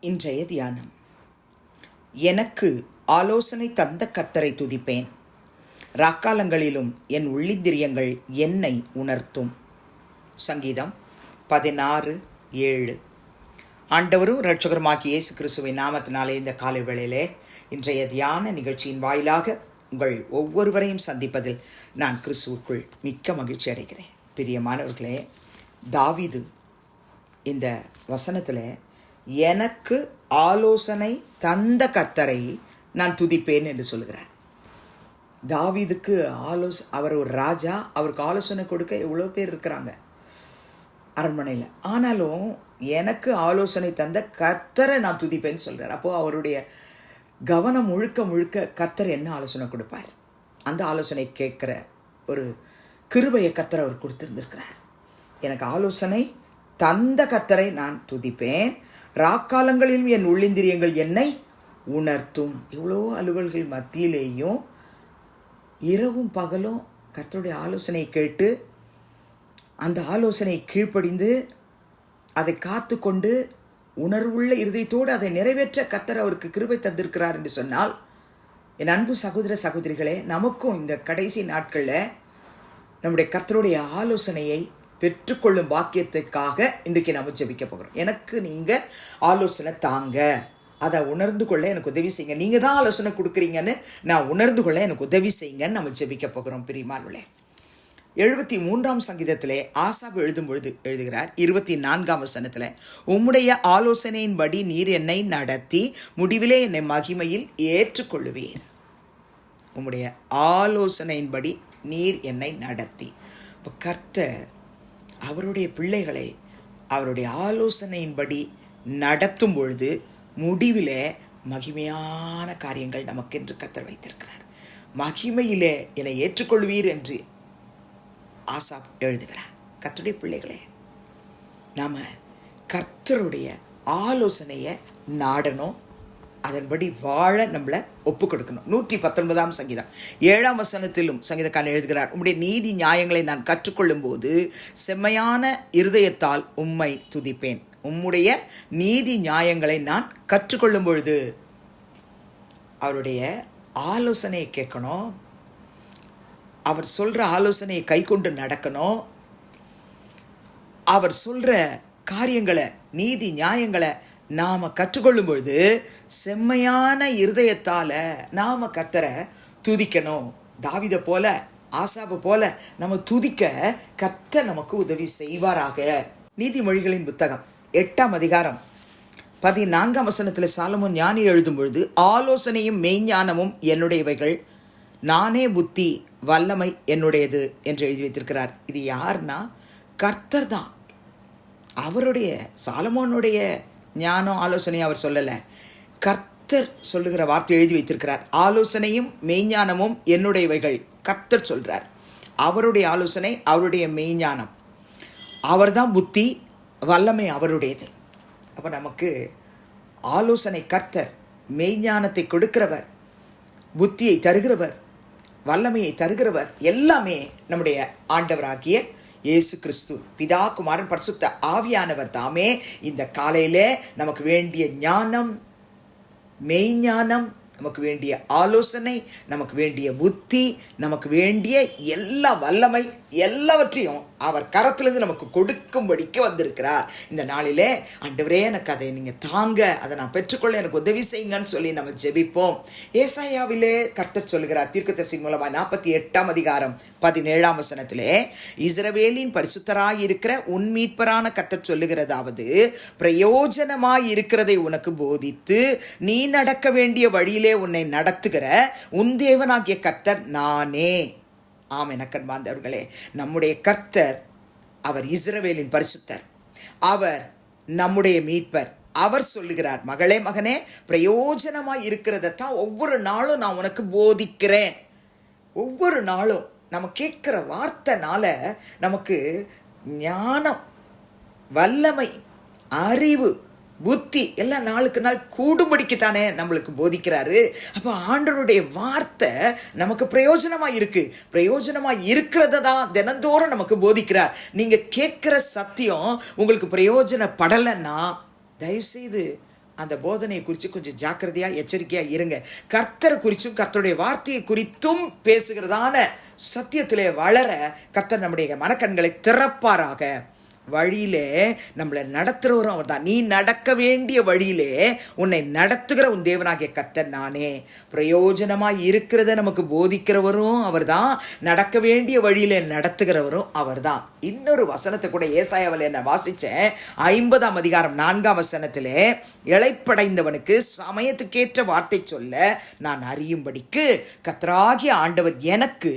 இன்றைய தியானம். எனக்கு ஆலோசனை தந்த கத்தரை துதிப்பேன். ராக்காலங்களிலும் என் உள்ளிந்திரியங்கள் என்னை உணர்த்தும். சங்கீதம் பதினாறு ஏழு. ஆண்டவரும் இரட்சகருமாகிய இயேசு கிறிஸ்துவின் நாமத்தினாலே இந்த காலை வேளையிலே இன்றைய தியான நிகழ்ச்சியின் வாயிலாக உங்கள் ஒவ்வொருவரையும் சந்திப்பதில் நான் கிறிஸ்துவுக்குள் மிக்க மகிழ்ச்சி அடைகிறேன். பிரியமானவர்களே தாவிது இந்த வசனத்தில் எனக்கு ஆலோசனை தந்த கர்த்தரை நான் துதிப்பேன் என்று சொல்கிறார் தாவிதுக்கு ஆலோச அவர் ஒரு ராஜா அவருக்கு ஆலோசனை கொடுக்க எவ்வளோ பேர் இருக்கிறாங்க அரண்மனையில். ஆனாலும் எனக்கு ஆலோசனை தந்த கர்த்தரை நான் துதிப்பேன்னு சொல்கிறார் அப்போது அவருடைய கவனம் முழுக்க முழுக்க கர்த்தர் என்ன ஆலோசனை கொடுப்பார்? அந்த ஆலோசனை கேட்குற ஒரு கிருபையை கர்த்தர் அவர் கொடுத்துருந்துருக்கிறார். எனக்கு ஆலோசனை தந்த கத்தரை நான் துதிப்பேன். ராக்காலங்களிலும் என் உள்ளிந்திரியங்கள் என்னை உணர்த்தும். இவ்வளோ அலுவல்கள் மத்தியிலேயும் இரவும் பகலும் கத்தருடைய ஆலோசனை கேட்டு அந்த ஆலோசனை கீழ்ப்படிந்து அதை காத்து கொண்டு உணர்வுள்ள இருதயத்தோடு அதை நிறைவேற்ற கத்தர் அவருக்கு கிருபை தந்திருக்கிறார் என்று சொன்னால் என் அன்பு சகோதர சகோதரிகளே நமக்கும் இந்த கடைசி நாட்களில் நம்முடைய கத்தருடைய ஆலோசனையை பெற்றுக்கொள்ளும் பாக்கியத்துக்காக இன்றைக்கு நம்ம ஜெபிக்க போகிறோம். எனக்கு நீங்கள் ஆலோசனை தாங்க. அதை உணர்ந்து கொள்ள எனக்கு உதவி செய்யுங்க. நீங்கள் தான் ஆலோசனை கொடுக்குறீங்கன்னு நான் உணர்ந்து கொள்ள எனக்கு உதவி செய்யுங்கன்னு நம்ம ஜெபிக்க போகிறோம் பிரிமார்களே எழுபத்தி மூன்றாம் சங்கீதத்திலே ஆசாப் எழுதும் பொழுது எழுதுகிறார் இருபத்தி நான்காம் வசனத்தில் உம்முடைய ஆலோசனையின்படி நீர் என்னை நடத்தி முடிவிலே என்னை மகிமையில் ஏற்றுக்கொள்ளுவீர். உம்முடைய ஆலோசனையின்படி நீர் என்னை நடத்தி. இப்போ கர்த்தர் அவருடைய பிள்ளைகளை அவருடைய ஆலோசனையின்படி நடத்தும் பொழுது முடிவிலே மகிமையான காரியங்கள் நமக்கென்று கர்த்தர் வைத்திருக்கிறார். மகிமையிலே என்னை ஏற்றுக்கொள்வீர் என்று ஆசாப் எழுதுகிறார். கர்த்தருடைய பிள்ளைகளே நாம் கர்த்தருடைய ஆலோசனையை நாடணும் அதன்படி வாழ நம்மளை ஒப்பு கொடுக்கணும் நூற்றி பத்தொன்பதாம் சங்கீதம். ஏழாம் வசனத்திலும் சங்கீதக்காரன் எழுதுகிறார். உம்முடைய நீதி நியாயங்களை நான் கற்றுக்கொள்ளும் போது செம்மையான இருதயத்தால் உம்மை துதிப்பேன். உம்முடைய நீதி நியாயங்களை நான் கற்றுக்கொள்ளும் பொழுது அவருடைய ஆலோசனையை கேட்கணும். அவர் சொல்கிற ஆலோசனையை கை கொண்டு நடக்கணும். அவர் சொல்கிற காரியங்களை நீதி நியாயங்களை நாம் கற்றுக்கொள்ளும் பொழுது செம்மையான இருதயத்தால் நாம் கர்த்தரை துதிக்கணும். தாவிதை போல ஆசாபை போல நம்ம துதிக்க கர்த்தர் நமக்கு உதவி செய்வாராக. நீதிமொழிகளின் புத்தகம் எட்டாம் அதிகாரம் பதினான்காம் வசனத்தில் சாலமோன் ஞானி எழுதும் பொழுது ஆலோசனையும் மெய்ஞானமும் என்னுடையவைகள் நானே புத்தி வல்லமை என்னுடையது என்று எழுதி வைத்திருக்கிறார். இது யார்னா கர்த்தர் தான். அவருடைய சாலமோனுடைய ஞானம் ஆலோசனையும் அவர் சொல்லலை. கர்த்தர் சொல்லுகிற வார்த்தை எழுதி வைத்திருக்கிறார். ஆலோசனையும் மெய்ஞானமும் என்னுடையவைகள் கர்த்தர் சொல்கிறார் அவருடைய ஆலோசனை அவருடைய மெய்ஞானம். அவர்தான் புத்தி வல்லமை அவருடையது. அப்போ நமக்கு ஆலோசனை கர்த்தர் மெய்ஞானத்தை கொடுக்கிறவர் புத்தியை தருகிறவர் வல்லமையை தருகிறவர் எல்லாமே நம்முடைய ஆண்டவராகிய இயேசு கிறிஸ்து. பிதா குமாரன் பரிசுத்த ஆவியானவர் தாமே. இந்த காலையில் நமக்கு வேண்டிய ஞானம் மெய்ஞானம் நமக்கு வேண்டிய ஆலோசனை நமக்கு வேண்டிய புத்தி நமக்கு வேண்டிய எல்லா வல்லமை எல்லாவற்றையும் அவர் கரத்திலிருந்து நமக்கு கொடுக்கும்படிக்கு வந்திருக்கிறார். இந்த நாளிலே ஆண்டவரே எனக்கு அதை நீங்கள் தாங்க. அதை நான் பெற்றுக்கொள்ள எனக்கு உதவி செய்யுங்கன்னு சொல்லி நம்ம ஜெபிப்போம். ஏசாயாவிலே கர்த்தர் சொல்கிறார் தீர்க்கதரிசி மூலமாக நாற்பத்தி எட்டாம் அதிகாரம் பதினேழாம் வசனத்திலே இஸ்ரவேலின் பரிசுத்தராய் இருக்கிற உன்மீட்பரான கர்த்தர் சொல்லுகிறதாவது பிரயோஜனமாய் இருக்கிறதை உனக்கு போதித்து நீ நடக்க வேண்டிய வழியிலே உன்னை நடத்துகிற உன் தேவனாகிய கர்த்தர் நானே. ஆம் எனக்கன்பாந்தவர்களே நம்முடைய கர்த்தர் அவர் இஸ்ரவேலின் பரிசுத்தர். அவர் நம்முடைய மீட்பர். அவர் சொல்லுகிறார் மகளே மகனே பிரயோஜனமாக இருக்கிறதத்தான் ஒவ்வொரு நாளும் நான் உனக்கு போதிக்கிறேன். ஒவ்வொரு நாளும் நம்ம கேட்குற வார்த்தைனால நமக்கு ஞானம் வல்லமை அறிவு புத்தி எல்லாம் நாளுக்கு நாள் கூடும்படிக்கு தானே நம்மளுக்கு போதிக்கிறாரு. அப்போ ஆண்டனுடைய வார்த்தை நமக்கு பிரயோஜனமாக இருக்குது பிரயோஜனமாக இருக்கிறத தான் தினந்தோறும் நமக்கு போதிக்கிறார். நீங்கள் கேட்குற சத்தியம் உங்களுக்கு பிரயோஜனப்படலைன்னா தயவுசெய்து அந்த போதனையை குறித்து கொஞ்சம் ஜாக்கிரதையாக எச்சரிக்கையாக இருங்க. கர்த்தரை குறித்தும் கர்த்தருடைய வார்த்தையை குறித்தும் பேசுகிறதான சத்தியத்திலே வளர கர்த்தர் நம்முடைய மனக்கண்களை திறப்பாராக. வழியிலே நம்மளை நடத்துகிறவரும் அவர் தான் நீ நடக்க வேண்டிய வழியிலே உன்னை நடத்துகிற உன் தேவனாகிய கத்தன் நானே. பிரயோஜனமாக இருக்கிறத நமக்கு போதிக்கிறவரும் அவர் தான் நடக்க வேண்டிய வழியிலே நடத்துகிறவரும் அவர் தான் இன்னொரு வசனத்தை கூட ஏசாயாவில் என்ன வாசித்தேன் ஐம்பதாம் அதிகாரம் நான்காம் வசனத்தில் இழைப்படைந்தவனுக்கு சமயத்துக்கேற்ற வார்த்தை சொல்ல நான் அறியும்படிக்கு கத்தராகிய ஆண்டவர் எனக்கு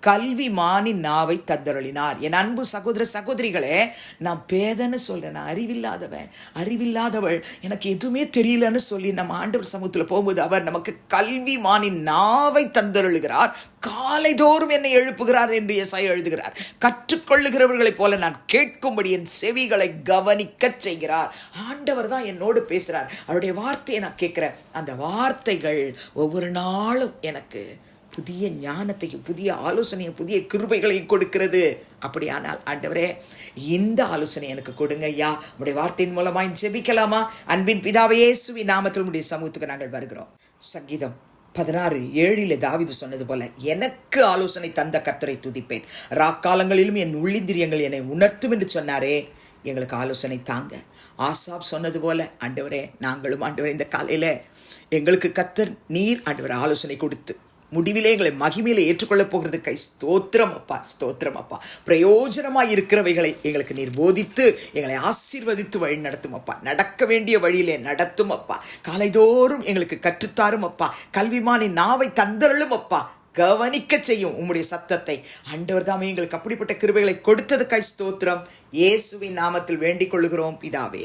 கல்வி மானி நாவை தந்தருளினார். என் அன்பு சகோதர சகோதரிகளே நான் பேதன்னு சொல்ல நான் அறிவில்லாதவன் அறிவில்லாதவள். எனக்கு எதுவுமே தெரியலன்னு சொல்லி நம்ம ஆண்டவர் சமூகத்தில் போகும்போது அவர் நமக்கு கல்வி மானி நாவை தந்தருளுகிறார். காலைதோறும் என்னை எழுப்புகிறார் என்று எசாய் எழுதுகிறார். கற்றுக்கொள்ளுகிறவர்களைப் போல நான் கேட்கும்படி என் செவிகளை கவனிக்கச் செய்கிறார். ஆண்டவர் தான் என்னோடு பேசுகிறார் அவருடைய வார்த்தையை நான் கேட்குறேன். அந்த வார்த்தைகள் ஒவ்வொரு நாளும் எனக்கு புதிய ஞானத்தையும் புதிய ஆலோசனையும் புதிய கிருபைகளையும் கொடுக்கிறது. அப்படியானால் ஆண்டவரே இந்த ஆலோசனை எனக்கு கொடுங்க ஐயா. உடைய வார்த்தையின் மூலமாய் ஜெபிக்கலாமா? அன்பின் பிதாவையே சுவி நாமத்தில் உடைய சமூகத்துக்கு நாங்கள் வருகிறோம். சங்கீதம் பதினாறு ஏழில் தாவிது சொன்னது போல எனக்கு ஆலோசனை தந்த கர்த்தரை துதிப்பேன். ராக்காலங்களிலும் என் உள்ளிந்திரியங்கள் என்னை உணர்த்தும் என்று சொன்னாரே. எங்களுக்கு ஆலோசனை தாங்க. ஆசாப் சொன்னது போல ஆண்டவரே நாங்களும் ஆண்டவரே இந்த காலையில் எங்களுக்கு கத்தர் நீர் ஆண்டவர் ஆலோசனை கொடுத்து முடிவிலே எங்களை மகிமையில் ஏற்றுக்கொள்ளப் போகிறது. கை ஸ்தோத்திரம் அப்பா ஸ்தோத்திரம் அப்பா. பிரயோஜனமாக இருக்கிறவைகளை எங்களுக்கு நீர் போதித்து எங்களை ஆசீர்வதித்து வழி நடத்தும் அப்பா. நடக்க வேண்டிய வழியிலே நடத்தும் அப்பா. காலைதோறும் எங்களுக்கு கற்றுத்தாரும் அப்பா. கல்விமானி நாவை தந்தருளும் அப்பா. கவனிக்க செய்யும் உம்முடைய சத்தத்தை. ஆண்டவர் தாமே எங்களுக்கு அப்படிப்பட்ட கிருபைகளை கொடுத்ததுக்காய் ஸ்தோத்திரம். இயேசுவின் நாமத்தில் வேண்டிக் கொள்கிறோம் பிதாவே.